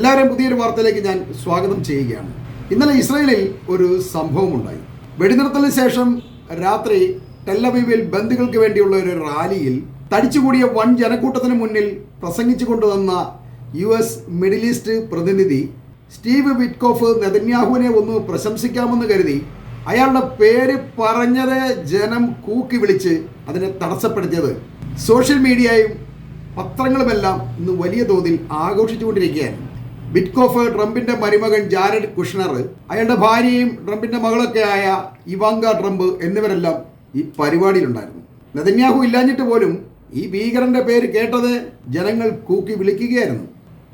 എല്ലാവരെയും പുതിയൊരു വാർത്തയിലേക്ക് ഞാൻ സ്വാഗതം ചെയ്യുകയാണ്. ഇന്നലെ ഇസ്രയേലിൽ ഒരു സംഭവം ഉണ്ടായി. വെടിനിർത്തലിന് ശേഷം രാത്രി ടെല്ലവീവിൽ ബന്ധുക്കൾക്ക് വേണ്ടിയുള്ള ഒരു റാലിയിൽ തടിച്ചുകൂടിയ വൻ ജനക്കൂട്ടത്തിന് മുന്നിൽ പ്രസംഗിച്ചു കൊണ്ടുവന്ന യു എസ് മിഡിൽ ഈസ്റ്റ് പ്രതിനിധി സ്റ്റീവ് വിറ്റ്കോഫ് നെതന്യാഹുവിനെ ഒന്ന് പ്രശംസിക്കാമെന്ന് കരുതി അയാളുടെ പേര് പറഞ്ഞത് ജനം കൂക്കി വിളിച്ച് അതിനെ തടസ്സപ്പെടുത്തിയത്. സോഷ്യൽ മീഡിയയും പത്രങ്ങളുമെല്ലാം ഇന്ന് വലിയ തോതിൽ ആഘോഷിച്ചുകൊണ്ടിരിക്കുകയാണ്. ബിറ്റ്കോഫ് ട്രംപിന്റെ മരുമകൻ ജാരഡ് കുഷ്ണർ അയാളുടെ ഭാര്യയും ട്രംപിന്റെ മകളൊക്കെ ആയ ഇവാങ്ക ട്രംപ് എന്നിവരെല്ലാം ഈ പരിപാടിയിലുണ്ടായിരുന്നു. നെതന്യാഹു ഇല്ലാഞ്ഞിട്ട് പോലും ഈ ഭീകരന്റെ പേര് കേട്ടത് ജനങ്ങൾ കൂക്കി വിളിക്കുകയായിരുന്നു.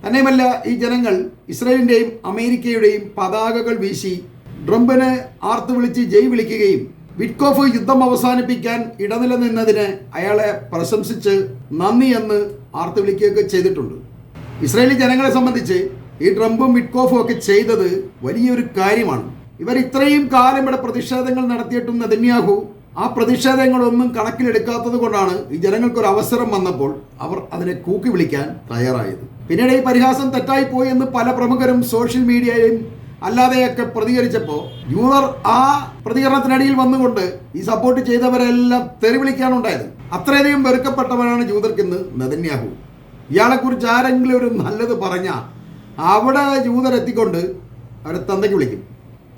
തന്നെയുമല്ല ഈ ജനങ്ങൾ ഇസ്രയേലിന്റെയും അമേരിക്കയുടെയും പതാകകൾ വീശി ട്രംപിന് ആർത്തു വിളിച്ച് ജയ് വിളിക്കുകയും വിറ്റ്കോഫ് യുദ്ധം അവസാനിപ്പിക്കാൻ ഇടനിലനിന്നതിന് അയാളെ പ്രശംസിച്ച് നന്ദി എന്ന് ആർത്തു വിളിക്കുകയൊക്കെ ചെയ്തിട്ടുണ്ട്. ഇസ്രായേലി ജനങ്ങളെ സംബന്ധിച്ച് ഈ ട്രംപും വിറ്റ്കോഫും ഒക്കെ ചെയ്തത് വലിയൊരു കാര്യമാണ്. ഇവർ ഇത്രയും കാലം ഇവിടെ പ്രതിഷേധങ്ങൾ നടത്തിയിട്ടും നെതന്യാഹു ആ പ്രതിഷേധങ്ങളൊന്നും കണക്കിലെടുക്കാത്തത് കൊണ്ടാണ് ഈ ജനങ്ങൾക്ക് ഒരു അവസരം വന്നപ്പോൾ അവർ അതിനെ കൂക്കി വിളിക്കാൻ തയ്യാറായത്. പിന്നീട് ഈ പരിഹാസം തെറ്റായി പോയി എന്ന് പല പ്രമുഖരും സോഷ്യൽ മീഡിയയിലും അല്ലാതെയൊക്കെ പ്രതികരിച്ചപ്പോൾ യൂറർ ആ പ്രതികരണത്തിനടിയിൽ വന്നുകൊണ്ട് ഈ സപ്പോർട്ട് ചെയ്തവരെല്ലാം തെറിവിളിക്കാനുണ്ടായത് അത്രയധികം വെറുക്കപ്പെട്ടവനാണ് ജൂതർക്കിന്ന് നെതന്യാഹു. ഇയാളെക്കുറിച്ച് ആരെങ്കിലും ഒരു നല്ലത് പറഞ്ഞാൽ അവിടെ ജൂതരെത്തിക്കൊണ്ട് അവരെ തന്തയ്ക്ക് വിളിക്കും.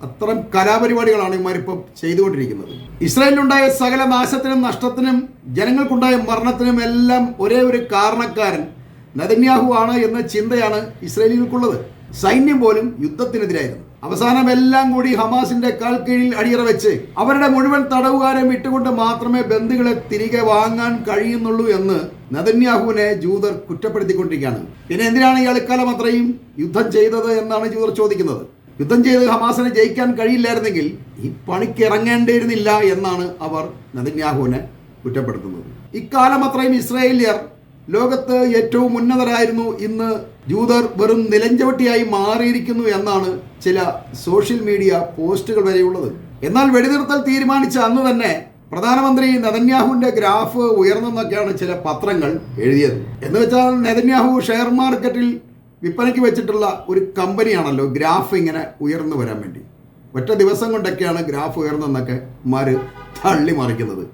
അത്തരം കലാപരിപാടികളാണ് ഇവന്മാരിപ്പം ചെയ്തുകൊണ്ടിരിക്കുന്നത്. ഇസ്രായേലിനുണ്ടായ സകല നാശത്തിനും നഷ്ടത്തിനും ജനങ്ങൾക്കുണ്ടായ മരണത്തിനും എല്ലാം ഒരേ ഒരു കാരണക്കാരൻ നദന്യാഹു ആണ് എന്ന ചിന്തയാണ് ഇസ്രായേലികൾക്കുള്ളത്. സൈന്യം പോലും യുദ്ധത്തിനെതിരായിരുന്നു. അവസാനം എല്ലാം കൂടി ഹമാസിന്റെ കാൽ കീഴിൽ അടിയറ വെച്ച് അവരുടെ മുഴുവൻ തടവുകാരെ വിട്ടുകൊണ്ട് മാത്രമേ ബന്ധുക്കളെ തിരികെ വാങ്ങാൻ കഴിയുന്നുള്ളൂ എന്ന് നദന്യാഹുവിനെ ജൂതർ കുറ്റപ്പെടുത്തിക്കൊണ്ടിരിക്കുകയാണ്. പിന്നെ എന്തിനാണ് ഇയാൾ ഇക്കാലം അത്രയും യുദ്ധം ചെയ്തത് എന്നാണ് ജൂതർ ചോദിക്കുന്നത്. യുദ്ധം ചെയ്ത് ഹമാസിനെ ജയിക്കാൻ കഴിയില്ലായിരുന്നെങ്കിൽ ഈ പണിക്ക് ഇറങ്ങേണ്ടിയിരുന്നില്ല എന്നാണ് അവർ നദന്യാഹുവിനെ കുറ്റപ്പെടുത്തുന്നത്. ഇക്കാലം അത്രയും ഇസ്രായേലിയർ ലോകത്ത് ഏറ്റവും ഉന്നതരായിരുന്നു ഇന്ന് ജൂതർ വെറും നിലഞ്ചവട്ടിയായി മാറിയിരിക്കുന്നു എന്നാണ് ചില സോഷ്യൽ മീഡിയ പോസ്റ്റുകൾ വരെയുള്ളത്. എന്നാൽ വെടിനിർത്തൽ തീരുമാനിച്ച അന്ന് തന്നെ പ്രധാനമന്ത്രി നെതന്യാഹുവിന്റെ ഗ്രാഫ് ഉയർന്നെന്നൊക്കെയാണ് ചില പത്രങ്ങൾ എഴുതിയത്. എന്ന് വെച്ചാൽ നെതന്യാഹു ഷെയർ മാർക്കറ്റിൽ വിൽപ്പനയ്ക്ക് വെച്ചിട്ടുള്ള ഒരു കമ്പനിയാണല്ലോ ഗ്രാഫ് ഇങ്ങനെ ഉയർന്നു വരാൻ വേണ്ടി. ഒറ്റ ദിവസം കൊണ്ടൊക്കെയാണ് ഗ്രാഫ് ഉയർന്നെന്നൊക്കെ മാര് തള്ളി മറിക്കുന്നത്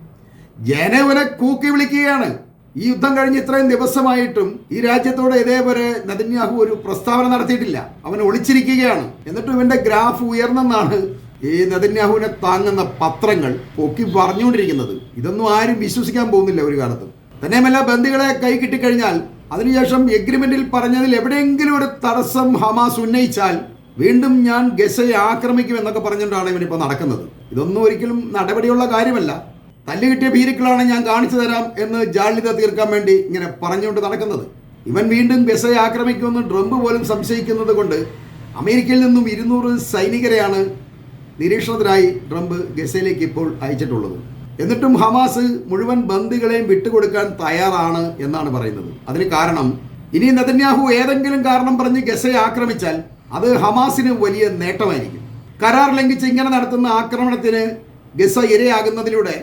ജനവനെ കൂക്കി വിളിക്കുകയാണ്. ഈ യുദ്ധം കഴിഞ്ഞ് ഇത്രയും ദിവസമായിട്ടും ഈ രാജ്യത്തോട് ഇതേപോലെ നദന്യാഹു ഒരു പ്രസ്താവന നടത്തിയിട്ടില്ല. അവൻ ഒളിച്ചിരിക്കുകയാണ്. എന്നിട്ടും ഇവന്റെ ഗ്രാഫ് ഉയർന്നെന്നാണ് ഈ നദിന്യാഹുവിനെ താങ്ങുന്ന പത്രങ്ങൾ പൊക്കി പറഞ്ഞുകൊണ്ടിരിക്കുന്നത്. ഇതൊന്നും ആരും വിശ്വസിക്കാൻ പോകുന്നില്ല ഒരു കാലത്തും. തന്നെയുമല്ല ബന്ദികളെ കൈ കിട്ടിക്കഴിഞ്ഞാൽ അതിനുശേഷം എഗ്രിമെന്റിൽ പറഞ്ഞതിൽ എവിടെയെങ്കിലും ഒരു തടസ്സം ഹമാസ് ഉന്നയിച്ചാൽ വീണ്ടും ഞാൻ ഗസയെ ആക്രമിക്കും എന്നൊക്കെ പറഞ്ഞുകൊണ്ടാണ് ഇവനിപ്പോൾ നടക്കുന്നത്. ഇതൊന്നും ഒരിക്കലും നടപടിയുള്ള കാര്യമല്ല. തല്ല് കിട്ടിയ ഭീരുക്കളാണ് ഞാൻ കാണിച്ചു തരാം എന്ന് ജാള്യത തീർക്കാൻ വേണ്ടി ഇങ്ങനെ പറഞ്ഞുകൊണ്ട് നടക്കുന്നത്. ഇവൻ വീണ്ടും ഗസയെ ആക്രമിക്കുമെന്ന് ട്രംപ് പോലും സംശയിക്കുന്നത് കൊണ്ട് അമേരിക്കയിൽ നിന്നും ഇരുന്നൂറ് സൈനികരെയാണ് നിരീക്ഷണത്തിനായി ട്രംപ് ഗസയിലേക്ക് ഇപ്പോൾ അയച്ചിട്ടുള്ളത്. എന്നിട്ടും ഹമാസ് മുഴുവൻ ബന്ദികളെയും വിട്ടുകൊടുക്കാൻ തയ്യാറാണ് എന്നാണ് പറയുന്നത്. അതിന് കാരണം ഇനി നെതന്യാഹു ഏതെങ്കിലും കാരണം പറഞ്ഞ് ഗസയെ ആക്രമിച്ചാൽ അത് ഹമാസിന് വലിയ നേട്ടമായിരിക്കും. കരാർ ലംഘിച്ച് ഇങ്ങനെ നടത്തുന്ന ആക്രമണത്തിന് ഗസ ഇരയാകുന്നതിലൂടെ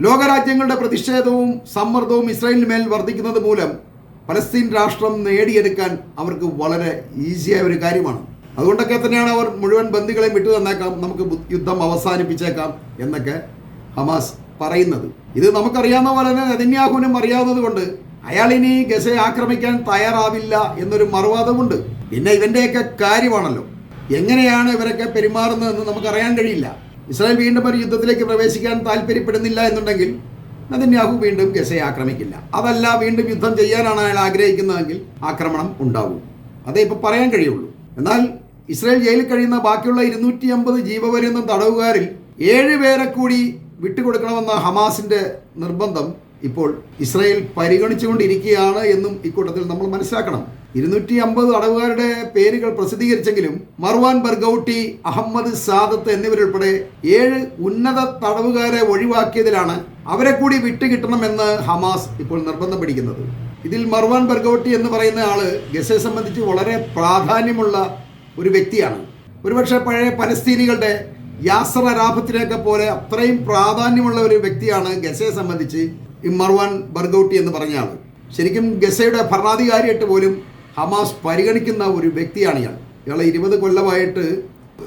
ലോകരാജ്യങ്ങളുടെ പ്രതിഷേധവും സമ്മർദ്ദവും ഇസ്രായേലിന് മേൽ വർദ്ധിക്കുന്നത് മൂലം പലസ്തീൻ രാഷ്ട്രം നേടിയെടുക്കാൻ അവർക്ക് വളരെ ഈസിയായ ഒരു കാര്യമാണ്. അതുകൊണ്ടൊക്കെ തന്നെയാണ് അവർ മുഴുവൻ ബന്ദികളെയും വിട്ടു തന്നേക്കാം. നമുക്ക് യുദ്ധം അവസാനിപ്പിച്ചേക്കാം എന്നൊക്കെ ഹമാസ് പറയുന്നത്. ഇത് നമുക്കറിയാവുന്ന പോലെ തന്നെ നെതന്യാഹുവിനും അറിയാവുന്നത് കൊണ്ട് അയാൾ ഇനി ഗസയെ ആക്രമിക്കാൻ തയ്യാറാവില്ല എന്നൊരു മറുവാദമുണ്ട്. പിന്നെ ഇവന്റെയൊക്കെ കാര്യമാണല്ലോ. എങ്ങനെയാണ് ഇവരൊക്കെ പെരുമാറുന്നതെന്ന് നമുക്കറിയാൻ കഴിയില്ല. ഇസ്രായേൽ വീണ്ടും ഒരു യുദ്ധത്തിലേക്ക് പ്രവേശിക്കാൻ താല്പര്യപ്പെടുന്നില്ല എന്നുണ്ടെങ്കിൽ നദന്യാഹു വീണ്ടും ഗസയെ ആക്രമിക്കില്ല. അതല്ല വീണ്ടും യുദ്ധം ചെയ്യാനാണ് അയാൾ ആഗ്രഹിക്കുന്നതെങ്കിൽ ആക്രമണം ഉണ്ടാവും. അതേ ഇപ്പോൾ പറയാൻ കഴിയുള്ളൂ. എന്നാൽ ഇസ്രായേൽ ജയിലിൽ കഴിയുന്ന ബാക്കിയുള്ള ഇരുന്നൂറ്റി അമ്പത് ജീവപര്യന്തം തടവുകാരിൽ ഏഴ് പേരെ കൂടി വിട്ടുകൊടുക്കണമെന്ന ഹമാസിന്റെ നിർബന്ധം ഇപ്പോൾ ഇസ്രായേൽ പരിഗണിച്ചുകൊണ്ടിരിക്കുകയാണ് എന്നും ഇക്കൂട്ടത്തിൽ നമ്മൾ മനസ്സിലാക്കണം. ഇരുന്നൂറ്റി അമ്പത് അടവുകാരുടെ പേരുകൾ പ്രസിദ്ധീകരിച്ചെങ്കിലും മർവാൻ ബർഗൌട്ടി അഹമ്മദ് സാദത്ത് എന്നിവരുൾപ്പെടെ ഏഴ് ഉന്നത തടവുകാരെ ഒഴിവാക്കിയതിലാണ് അവരെ കൂടി വിട്ടുകിട്ടണമെന്ന് ഹമാസ് ഇപ്പോൾ നിർബന്ധം പിടിക്കുന്നത്. ഇതിൽ മർവാൻ ബർഗൌട്ടി എന്ന് പറയുന്ന ആൾ ഗസയെ സംബന്ധിച്ച് വളരെ പ്രാധാന്യമുള്ള ഒരു വ്യക്തിയാണ്. ഒരുപക്ഷെ പഴയ പലസ്തീനികളുടെ യാസർ അരാഫത്തിനെയൊക്കെ പോലെ അത്രയും പ്രാധാന്യമുള്ള ഒരു വ്യക്തിയാണ് ഗസയെ സംബന്ധിച്ച് മർവാൻ ബർഗൌട്ടി എന്ന് പറഞ്ഞ ആൾ ശരിക്കും ഗസയുടെ ഭരണാധികാരിയായിട്ട് പോലും ഹമാസ് പരിഗണിക്കുന്ന ഒരു വ്യക്തിയാണ് ഇയാൾ. ഇയാളെ ഇരുപത് കൊല്ലമായിട്ട്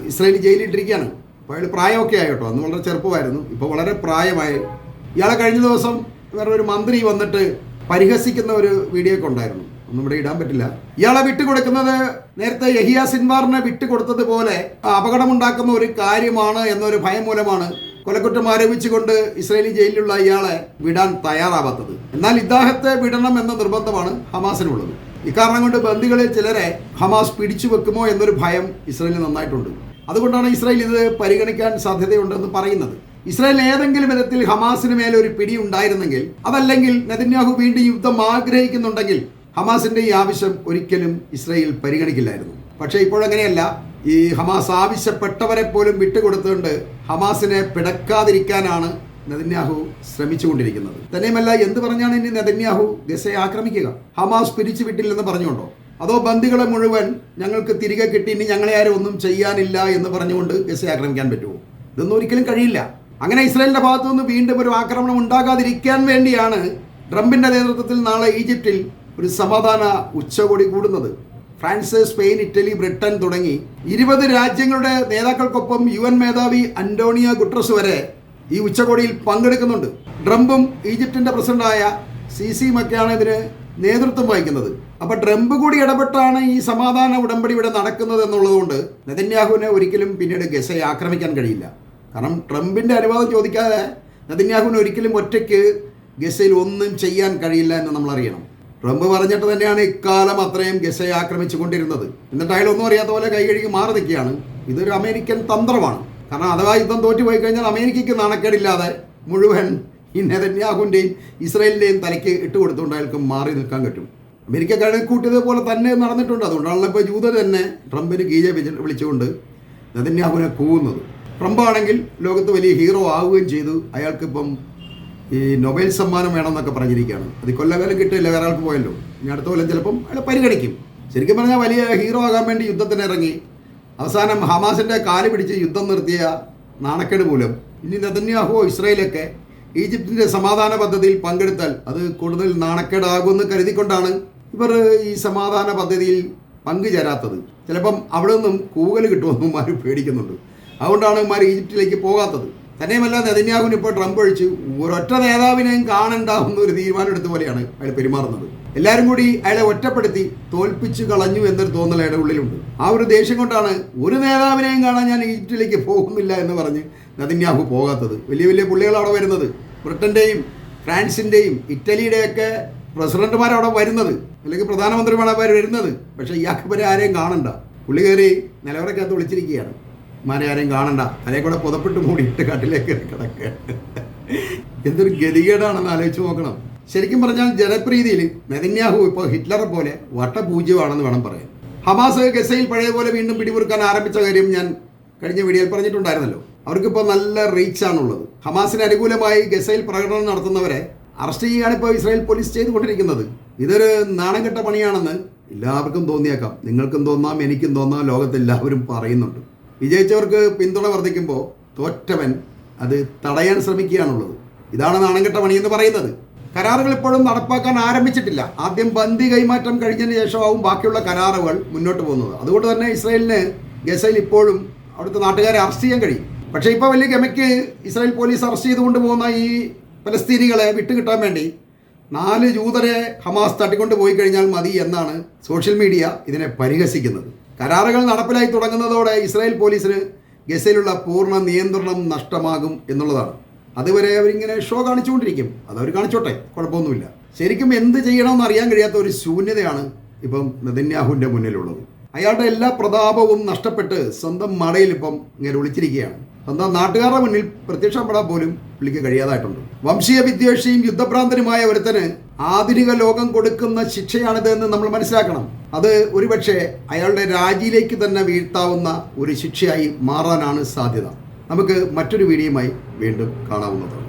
ഇസ്രായേലി ജയിലിട്ടിരിക്കുകയാണ്. അപ്പോൾ അയാൾ പ്രായമൊക്കെ ആയിട്ടോ? അന്ന് വളരെ ചെറുപ്പമായിരുന്നു. ഇപ്പോൾ വളരെ പ്രായമായി. ഇയാളെ കഴിഞ്ഞ ദിവസം വേറെ ഒരു മന്ത്രി വന്നിട്ട് പരിഹസിക്കുന്ന ഒരു വീഡിയോ ഒക്കെ ഉണ്ടായിരുന്നു. ഒന്നും ഇവിടെ ഇടാൻ പറ്റില്ല. ഇയാളെ വിട്ടുകൊടുക്കുന്നത് നേരത്തെ യഹിയ സിൻവാറിനെ വിട്ടുകൊടുത്തതുപോലെ അപകടമുണ്ടാക്കുന്ന ഒരു കാര്യമാണ് എന്നൊരു ഭയം മൂലമാണ് കൊലക്കുറ്റം ആരോപിച്ചുകൊണ്ട് ഇസ്രയേലി ജയിലിലുള്ള ഇയാളെ വിടാൻ തയ്യാറാവാത്തത്. എന്നാൽ ഇദ്ദേഹത്തെ വിടണം എന്ന നിർബന്ധമാണ് ഹമാസിനുള്ളത്. ഇക്കാരണം കൊണ്ട് ബന്ദികളിൽ ചിലരെ ഹമാസ് പിടിച്ചു വെക്കുമോ എന്നൊരു ഭയം ഇസ്രയേലിന് നന്നായിട്ടുണ്ട്. അതുകൊണ്ടാണ് ഇസ്രായേൽ ഇത് പരിഗണിക്കാൻ സാധ്യതയുണ്ടെന്ന് പറയുന്നത്. ഇസ്രായേൽ ഏതെങ്കിലും വിധത്തിൽ ഹമാസിന് മേലെ ഒരു പിടി ഉണ്ടായിരുന്നെങ്കിൽ അതല്ലെങ്കിൽ നെതന്യാഹു വീണ്ടും യുദ്ധം ആഗ്രഹിക്കുന്നുണ്ടെങ്കിൽ ഹമാസിന്റെ ഈ ആവശ്യം ഒരിക്കലും ഇസ്രായേൽ പരിഗണിക്കില്ലായിരുന്നു. പക്ഷേ ഇപ്പോഴങ്ങനെയല്ല. ഈ ഹമാസ് ആവശ്യപ്പെട്ടവരെ പോലും വിട്ടുകൊടുത്തുകൊണ്ട് ഹമാസിനെ പിടക്കാതിരിക്കാനാണ് നെതന്യാഹു ശ്രമിച്ചുകൊണ്ടിരിക്കുന്നത്. തന്നെയുമല്ല എന്ത് പറഞ്ഞാണ് ഇനി നെതന്യാഹു ഗസയെ ആക്രമിക്കുക? ഹമാസ് പിരിച്ചു വിട്ടില്ലെന്ന് പറഞ്ഞുകൊണ്ടോ? അതോ ബന്ദികളെ മുഴുവൻ ഞങ്ങൾക്ക് തിരികെ കിട്ടി ഇനി ഞങ്ങളെ ആരും ഒന്നും ചെയ്യാനില്ല എന്ന് പറഞ്ഞുകൊണ്ട് ഗസയെ ആക്രമിക്കാൻ പറ്റുമോ? ഇതൊന്നും ഒരിക്കലും കഴിയില്ല. അങ്ങനെ ഇസ്രായേലിന്റെ ഭാഗത്തു നിന്ന് വീണ്ടും ഒരു ആക്രമണം ഉണ്ടാകാതിരിക്കാൻ വേണ്ടിയാണ് ട്രംപിന്റെ നേതൃത്വത്തിൽ നാളെ ഈജിപ്തിൽ ഒരു സമാധാന ഉച്ചകോടി കൂടുന്നത്. ഫ്രാൻസ് സ്പെയിൻ ഇറ്റലി ബ്രിട്ടൻ തുടങ്ങി ഇരുപത് രാജ്യങ്ങളുടെ നേതാക്കൾക്കൊപ്പം യു എൻ മേധാവി അന്റോണിയോ ഗുട്രസ് വരെ ഈ ഉച്ചകോടിയിൽ പങ്കെടുക്കുന്നുണ്ട്. ട്രംപും ഈജിപ്തിന്റെ പ്രസിഡന്റായ സി സി സിയുമൊക്കെയാണ് ഇതിന് നേതൃത്വം വഹിക്കുന്നത്. അപ്പൊ ട്രംപ് കൂടി ഇടപെട്ടാണ് ഈ സമാധാന ഉടമ്പടി ഇവിടെ നടക്കുന്നത് എന്നുള്ളതുകൊണ്ട് നെതന്യാഹുവിനെ ഒരിക്കലും പിന്നീട് ഗസയെ ആക്രമിക്കാൻ കഴിയില്ല. കാരണം ട്രംപിന്റെ അനുവാദം ചോദിക്കാതെ നെതന്യാഹുവിന് ഒരിക്കലും ഒറ്റയ്ക്ക് ഗസയിൽ ഒന്നും ചെയ്യാൻ കഴിയില്ല എന്ന് നമ്മൾ അറിയണം ട്രംപ് പറഞ്ഞിട്ട് തന്നെയാണ് ഇക്കാലം അത്രയും ഗസയെ ആക്രമിച്ചു കൊണ്ടിരുന്നത് എന്നിട്ട് അയാൾ ഒന്നും അറിയാത്ത പോലെ കൈ കഴുകി മാറി നിൽക്കുകയാണ്. ഇതൊരു അമേരിക്കൻ തന്ത്രമാണ്. കാരണം അഥവാ യുദ്ധം തോറ്റുപോയി കഴിഞ്ഞാൽ അമേരിക്കയ്ക്ക് നാണക്കേടില്ലാതെ മുഴുവൻ ഈ നെതന്യാഹുവിന്റെയും ഇസ്രയേലിന്റെയും തലയ്ക്ക് ഇട്ട് കൊടുത്തുകൊണ്ട് അയാൾക്ക് മാറി നിൽക്കാൻ പറ്റും. അമേരിക്ക കൂട്ടിയത് പോലെ തന്നെ നടന്നിട്ടുണ്ട്. അതുകൊണ്ടാണല്ലോ ഇപ്പോൾ ജൂത തന്നെ ട്രംപിന് ഗീജ വിളിച്ചുകൊണ്ട് നെതന്യാഹുവിനെ കൂവുന്നത്. ട്രംപ് ആണെങ്കിൽ ലോകത്ത് വലിയ ഹീറോ ആവുകയും ചെയ്തു. അയാൾക്കിപ്പം ഈ നൊബേൽ സമ്മാനം വേണമെന്നൊക്കെ പറഞ്ഞിരിക്കുകയാണ്. അത് കൊല്ലകാലം കിട്ടില്ല വേറെ ആൾക്ക് പോയല്ലോ. ഇനി അടുത്ത കൊല്ലം ചിലപ്പം അയാൾ പരിഗണിക്കും. ശരിക്കും പറഞ്ഞാൽ വലിയ ഹീറോ ആകാൻ വേണ്ടി യുദ്ധത്തിന് ഇറങ്ങി. അവസാനം ഹമാസിന്റെ കാൽ പിടിച്ച് യുദ്ധം നിർത്തിയ നാണക്കേട് മൂലം. ഇനി നെതന്യാഹോ ഇസ്രയേലൊക്കെ ഈജിപ്തിന്റെ സമാധാന പദ്ധതിയിൽ പങ്കെടുത്താൽ അത് കൂടുതൽ നാണക്കേടാകുമെന്ന് കരുതിക്കൊണ്ടാണ് ഇവർ ഈ സമാധാന പദ്ധതിയിൽ പങ്കുചേരാത്തത് ചിലപ്പം അവിടെ നിന്നും കൂകൽ കിട്ടുമെന്നും പേടിക്കുന്നുണ്ട്. അതുകൊണ്ടാണ് ഉമ്മാർ ഈജിപ്തിലേക്ക് പോകാത്തത്. തന്നെയുമല്ല നെതന്യാഹുവിന് ഇപ്പോൾ ട്രംപ് ഒഴിച്ച് ഒരൊറ്റ നേതാവിനെയും കാണണ്ടാവുന്ന ഒരു തീരുമാനം എടുത്ത പോലെയാണ് അയാൾ പെരുമാറുന്നത്. എല്ലാവരും കൂടി അയാളെ ഒറ്റപ്പെടുത്തി തോൽപ്പിച്ചു കളഞ്ഞു എന്നൊരു തോന്നൽ അയാളുടെ ഉള്ളിലുണ്ട്. ആ ഒരു ദേഷ്യം കൊണ്ടാണ് ഒരു നേതാവിനെയും കാണാൻ ഞാൻ ഈജിപ്തിലേക്ക് പോകുന്നില്ല എന്ന് പറഞ്ഞ് നെതന്യാഹു പോകാത്തത്. വലിയ വലിയ പുള്ളികൾ അവിടെ വരുന്നത്. ബ്രിട്ടന്റെയും ഫ്രാൻസിന്റെയും ഇറ്റലിയുടെയൊക്കെ പ്രസിഡന്റുമാർ അവിടെ വരുന്നത്. അല്ലെങ്കിൽ പ്രധാനമന്ത്രിമാർ അവർ വരുന്നത്. പക്ഷേ ഇയാൾക്ക് വരെ ആരെയും കാണണ്ട. പുള്ളി കയറി നിലവറക്കകത്ത് വിളിച്ചിരിക്കുകയാണ്. മാനെ ആരെയും കാണണ്ട. അതിനെ കൂടെ പുതപ്പിട്ട് മൂടിയിട്ട് കട്ടിലേക്ക് കിടക്കുക എന്തൊരു ഗതികേടാണെന്ന് ആലോചിച്ച് നോക്കണം. ശരിക്കും പറഞ്ഞാൽ ജനപ്രീതിയിൽ മെതന്യാഹു ഇപ്പോൾ ഹിറ്റ്ലറെ പോലെ വട്ടപൂജ്യമാണെന്ന് വേണം പറയാൻ. ഹമാസ് ഗസയിൽ പഴയ പോലെ വീണ്ടും പിടിമുറുക്കാൻ ആരംഭിച്ച കാര്യം ഞാൻ കഴിഞ്ഞ വീഡിയോയിൽ പറഞ്ഞിട്ടുണ്ടായിരുന്നല്ലോ. അവർക്കിപ്പോൾ നല്ല റീച്ചാണുള്ളത്. ഹമാസിന് അനുകൂലമായി ഗസയിൽ പ്രകടനം നടത്തുന്നവരെ അറസ്റ്റ് ചെയ്യുകയാണ് ഇപ്പോൾ ഇസ്രായേൽ പോലീസ് ചെയ്തുകൊണ്ടിരിക്കുന്നത്. ഇതൊരു നാണം കെട്ട പണിയാണെന്ന് എല്ലാവർക്കും തോന്നിയേക്കാം. നിങ്ങൾക്കും തോന്നാം എനിക്കും തോന്നാം ലോകത്തെല്ലാവരും പറയുന്നുണ്ട്. വിജയിച്ചവർക്ക് പിന്തുണ വർദ്ധിക്കുമ്പോൾ തോറ്റവൻ അത് തടയാൻ ശ്രമിക്കുകയാണുള്ളത് ഇതാണ് നാണംകെട്ട പണി എന്ന് പറയുന്നത്. കരാറുകൾ ഇപ്പോഴും നടപ്പാക്കാൻ ആരംഭിച്ചിട്ടില്ല. ആദ്യം ബന്ദി കൈമാറ്റം കഴിഞ്ഞതിന് ശേഷമാവും ബാക്കിയുള്ള കരാറുകൾ മുന്നോട്ട് പോകുന്നത്. അതുകൊണ്ട് തന്നെ ഇസ്രായേലിന് ഗസയിൽ ഇപ്പോഴും അവിടുത്തെ നാട്ടുകാരെ അറസ്റ്റ് ചെയ്യാൻ കഴിയും. പക്ഷേ ഇപ്പോൾ വലിയ ഗമയ്ക്ക് ഇസ്രായേൽ പോലീസ് അറസ്റ്റ് ചെയ്തുകൊണ്ട് പോകുന്ന ഈ ഫലസ്തീനികളെ വിട്ടുകിട്ടാൻ വേണ്ടി നാല് ജൂതരെ ഹമാസ് തട്ടിക്കൊണ്ട് പോയി കഴിഞ്ഞാൽ മതി എന്നാണ് സോഷ്യൽ മീഡിയ ഇതിനെ പരിഹസിക്കുന്നത്. കരാറുകൾ നടപ്പിലായി തുടങ്ങുന്നതോടെ ഇസ്രായേൽ പോലീസിന് ഗസയിലുള്ള പൂർണ നിയന്ത്രണം നഷ്ടമാകും എന്നുള്ളതാണ്. അതുവരെ അവരിങ്ങനെ ഷോ കാണിച്ചുകൊണ്ടിരിക്കും. അതവർ കാണിച്ചോട്ടെ കുഴപ്പമൊന്നുമില്ല. ശരിക്കും എന്ത് ചെയ്യണമെന്ന് അറിയാൻ കഴിയാത്ത ഒരു ശൂന്യതയാണ് ഇപ്പം നദന്യാഹുവിന്റെ മുന്നിലുള്ളത്. അയാളുടെ എല്ലാ പ്രതാപവും നഷ്ടപ്പെട്ട് സ്വന്തം മടയിൽ ഇപ്പം ഇങ്ങനെ ഒളിച്ചിരിക്കുകയാണ്. സ്വന്തം നാട്ടുകാരുടെ മുന്നിൽ പ്രത്യക്ഷപ്പെടാൻ പോലും പുള്ളിക്ക് കഴിയാതായിട്ടുണ്ട്. വംശീയ വിദ്വേഷിയും യുദ്ധഭ്രാന്തനുമായ ഒരുത്തന് ആധുനിക ലോകം കൊടുക്കുന്ന ശിക്ഷയാണിത് എന്ന് നമ്മൾ മനസ്സിലാക്കണം. അത് ഒരുപക്ഷെ അയാളുടെ രാജിയിലേക്ക് തന്നെ വീഴ്ത്താവുന്ന ഒരു ശിക്ഷയായി മാറാനാണ് സാധ്യത. നമുക്ക് മറ്റൊരു വീഡിയോയുമായി വീണ്ടും കാണാവുന്നതാണ്.